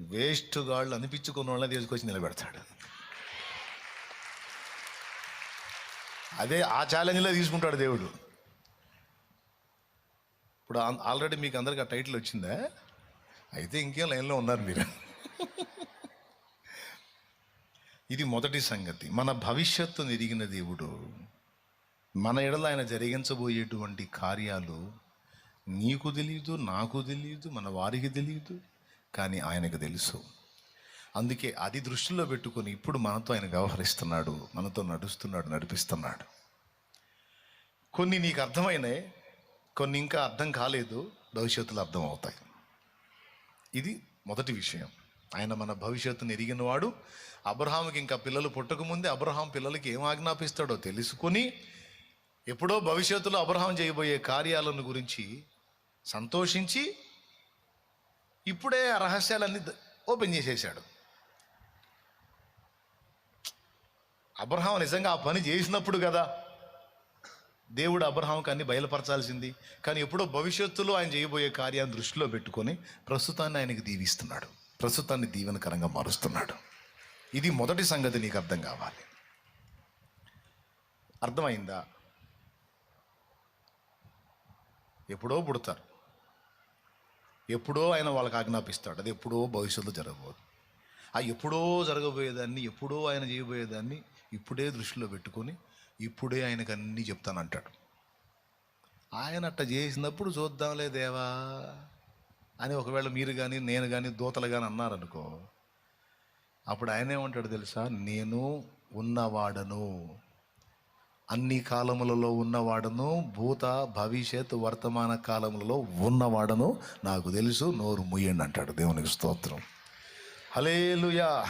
Waste గాళ్ళు అనిపించుకున్న వాళ్ళని తీసుకొచ్చి నిలబెడతాడు. అదే ఆ ఛాలెంజ్లో తీసుకుంటాడు దేవుడు. ఇప్పుడు ఆల్రెడీ మీకు అందరికి ఆ టైటిల్ వచ్చిందా? అయితే ఇంకేం లైన్లో ఉన్నారు మీరు. ఇది మొదటి సంగతి. మన భవిష్యత్తును ఎరిగిన దేవుడు మన ఎడల ఆయన జరిగించబోయేటువంటి కార్యాలు నీకు తెలియదు నాకు తెలియదు మన వారికి తెలియదు కానీ ఆయనకు తెలుసు. అందుకే అది దృష్టిలో పెట్టుకొని ఇప్పుడు మనతో ఆయన వ్యవహరిస్తున్నాడు మనతో నడుస్తున్నాడు నడిపిస్తున్నాడు. కొన్ని నీకు అర్థమైనాయి కొన్ని ఇంకా అర్థం కాలేదు భవిష్యత్తులో అర్థం అవుతాయి. ఇది మొదటి విషయం. ఆయన మన భవిష్యత్తును ఎరిగినవాడు. అబ్రహాంకి ఇంకా పిల్లలు పుట్టకముందే అబ్రహాం పిల్లలకి ఏం ఆజ్ఞాపిస్తాడో తెలుసుకొని ఎప్పుడో భవిష్యత్తులో అబ్రహాం చేయబోయే కార్యాలను గురించి సంతోషించి ఇప్పుడే ఆ రహస్యాలన్నీ ఓపెన్ చేసేసాడు. అబ్రహాం నిజంగా ఆ పని చేసినప్పుడు కదా దేవుడు అబ్రహాంకి అన్ని బయలుపరచాల్సింది. కానీ ఎప్పుడో భవిష్యత్తులో ఆయన చేయబోయే కార్యాన్ని దృష్టిలో పెట్టుకొని ప్రస్తుతాన్ని ఆయనకి దీవిస్తున్నాడు. ప్రస్తుతాన్ని దీవెనకరంగా మారుస్తున్నాడు. ఇది మొదటి సంగతి నీకు అర్థం కావాలి. అర్థమైందా? ఎప్పుడో పుడతారు. ఎప్పుడో ఆయన వాళ్ళకి ఆజ్ఞాపిస్తాడు. అది ఎప్పుడో భవిష్యత్తులో జరగబోదు. ఆ ఎప్పుడో జరగబోయేదాన్ని ఎప్పుడో ఆయన చేయబోయేదాన్ని ఇప్పుడే దృష్టిలో పెట్టుకొని ఇప్పుడే ఆయనకు అన్నీ చెప్తానంటాడు ఆయన అట్ట చేసినప్పుడు చూద్దాంలే దేవా అని ఒకవేళ మీరు కానీ నేను కానీ దూతలు కానీ అన్నారనుకో అప్పుడు ఆయన ఏమంటాడు తెలుసా? నేను ఉన్నవాడను. అన్ని కాలములలో ఉన్నవాడను భూత భవిష్యత్ వర్తమాన కాలములలో ఉన్నవాడను నాకు తెలుసు నోరు ముయ్యండి అంటాడు దేవునికి స్తోత్రం. హలేలుయా